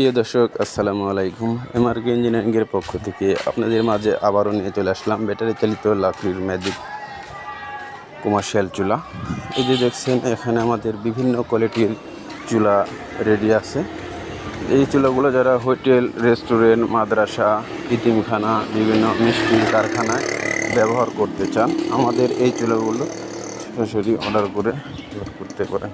প্রিয় দর্শক, আসসালামু আলাইকুম। এমআরকে ইঞ্জিনিয়ারিংয়ের পক্ষ থেকে আপনাদের মাঝে আবারও নিয়ে চলে আসলাম ব্যাটারি চালিত লাকড়ির ম্যাজিক কমার্শিয়াল চুলা। এই যে দেখছেন, এখানে আমাদের বিভিন্ন কোয়ালিটির চুলা রেডি আছে। এই চুলাগুলো যারা হোটেল রেস্টুরেন্ট মাদ্রাসা, ইতিমখানা, বিভিন্ন মিষ্টির কারখানায় ব্যবহার করতে চান, আমাদের এই চুলাগুলো সরাসরি অর্ডার করে করতে পারেন।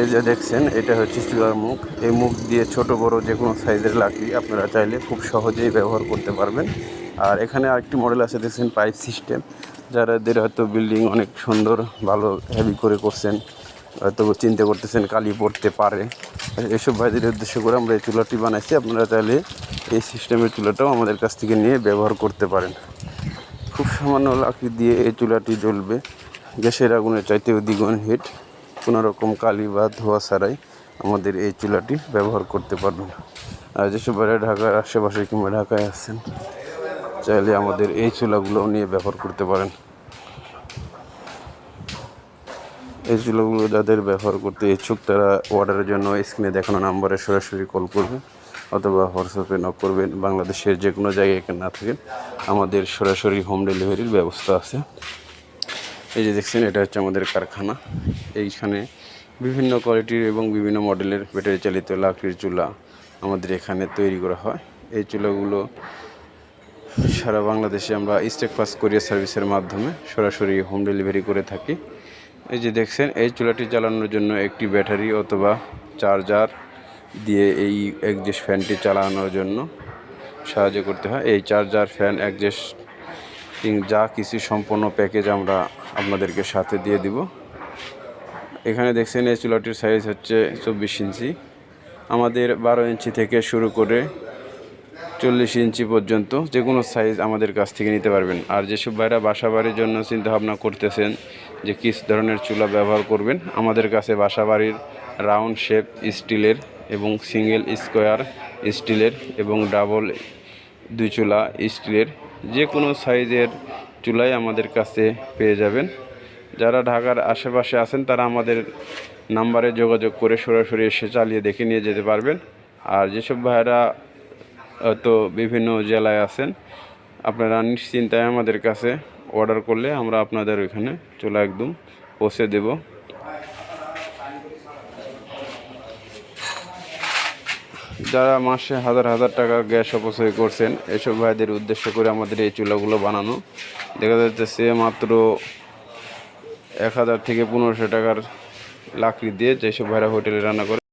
এই যে দেখছেন, এটা হচ্ছে চুলার মুখ। এই মুখ দিয়ে ছোট, বড় যে কোনো সাইজের লাকড়ি আপনারা চাইলে খুব সহজেই ব্যবহার করতে পারবেন। আর এখানে আরেকটি মডেল আছে, দেখছেন পাইপ সিস্টেম যারাদের হয়তো বিল্ডিং অনেক সুন্দর, ভালো হ্যাভি করে করছেন, হয়তো চিন্তা করতেছেন কালি পড়তে পারে। এসব ভাইদের উদ্দেশ্য করে আমরা এই চুলাটি বানাইছি। আপনারা চাইলে এই সিস্টেমের চুলাটাও আমাদের কাছ থেকে নিয়ে ব্যবহার করতে পারেন। খুব সামান্য লাকড়ি দিয়ে এই চুলাটি জ্বলবে। গ্যাসের আগুনের চাইতেও দ্বিগুণ হিট কোনো রকম কালি বা ধোয়া ছাড়াই আমাদের এই চুলাটি ব্যবহার করতে পারবেন। আর যেসব ঢাকার আশেপাশে কিংবা ঢাকায় আছেন, চাইলে আমাদের এই চুলাগুলো নিয়ে ব্যবহার করতে পারেন। এই চুলাগুলো যাদের ব্যবহার করতে ইচ্ছুক, তারা অর্ডারের জন্য স্ক্রিনে দেখানো নাম্বারে সরাসরি কল করবেন অথবা হোয়াটসঅ্যাপে নক করবেন। বাংলাদেশের যে কোনো জায়গায় না থাকেন, আমাদের সরাসরি হোম ডেলিভারির ব্যবস্থা আছে। এই যে দেখছেন, এটা হচ্ছে আমাদের কারখানা। এইখানে বিভিন্ন কোয়ালিটির এবং বিভিন্ন মডেলের ব্যাটারি চালিত লাকড়ির চুলা আমাদের এখানে তৈরি করা হয়। এই চুলাগুলো সারা বাংলাদেশে আমরা স্টেক পাস কোরিয়ার সার্ভিসের মাধ্যমে সরাসরি হোম ডেলিভারি করে থাকি। এই যে দেখছেন, এই চুলাটি চালানোর জন্য একটি ব্যাটারি অথবা চার্জার দিয়ে এই একজেস্ট ফ্যানটি চালানোর জন্য সাহায্য করতে হয়। এই চার্জার ফ্যান একজেস্ট যা কিছু সম্পূর্ণ প্যাকেজ আমরা আপনাদেরকে সাথে দিয়ে দিব। এখানে দেখছেন এই চুলাটির সাইজ হচ্ছে চব্বিশ ইঞ্চি। আমাদের বারো ইঞ্চি থেকে শুরু করে চল্লিশ ইঞ্চি পর্যন্ত যে কোনো সাইজ আমাদের কাছ থেকে নিতে পারবেন। আর যেসব ভাইরা বাসা বাড়ির জন্য চিন্তাভাবনা করতেছেন যে কিস ধরনের চুলা ব্যবহার করবেন, আমাদের কাছে বাসা বাড়ির রাউন্ড শেপ স্টিলের এবং সিঙ্গেল স্কোয়ার স্টিলের এবং ডাবল দুই চুলা স্টিলের যে কোনো সাইজের চুলাই আমাদের কাছে পেয়ে যাবেন। যারা ঢাকার আশেপাশে আছেন, তারা আমাদের নাম্বারে যোগাযোগ করে সরাসরি এসে চালিয়ে দেখে নিয়ে যেতে পারবেন। আর যেসব ভাইয়েরা তো বিভিন্ন জেলায় আছেন, আপনারা নিশ্চিন্তায় আমাদের কাছে অর্ডার করলে আমরা আপনাদের ওইখানে চলে একদম পৌঁছে দেব। যারা মাসে হাজার হাজার টাকার গ্যাস অপচয় করছেন, এসব ভাইদের উদ্দেশ্য করে আমাদের এই চুলাগুলো বানানো। দেখা যাচ্ছে মাত্র এক হাজার থেকে পনেরোশো টাকার লাকড়ি দিয়ে যেসব ভাইরা হোটেলে রান্না করে